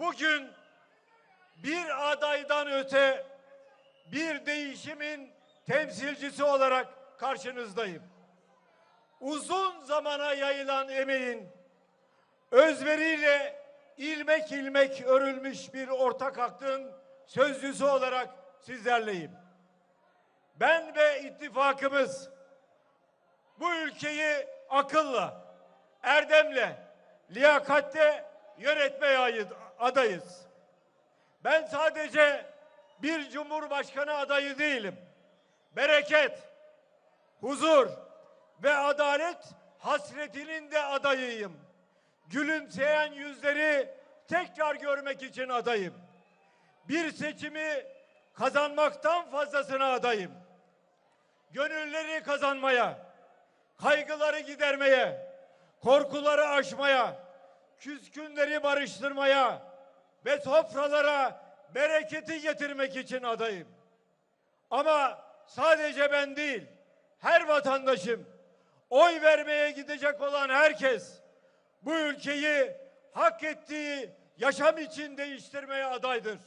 Bugün bir adaydan öte bir değişimin temsilcisi olarak karşınızdayım. Uzun zamana yayılan emeğin özveriyle ilmek ilmek örülmüş bir ortak aklın sözcüsü olarak sizlerleyim. Ben ve ittifakımız bu ülkeyi akılla, erdemle, liyakatte yönetmeye ayı- adayız. Ben sadece bir cumhurbaşkanı adayı değilim. Bereket, huzur ve adalet hasretinin de adayıyım. Gülümseyen yüzleri tekrar görmek için adayım. Bir seçimi kazanmaktan fazlasına adayım. Gönülleri kazanmaya, kaygıları gidermeye, korkuları aşmaya, küskünleri barıştırmaya ve sofralara bereketi getirmek için adayım. Ama sadece ben değil, her vatandaşım, oy vermeye gidecek olan herkes bu ülkeyi hak ettiği yaşam için değiştirmeye adaydır.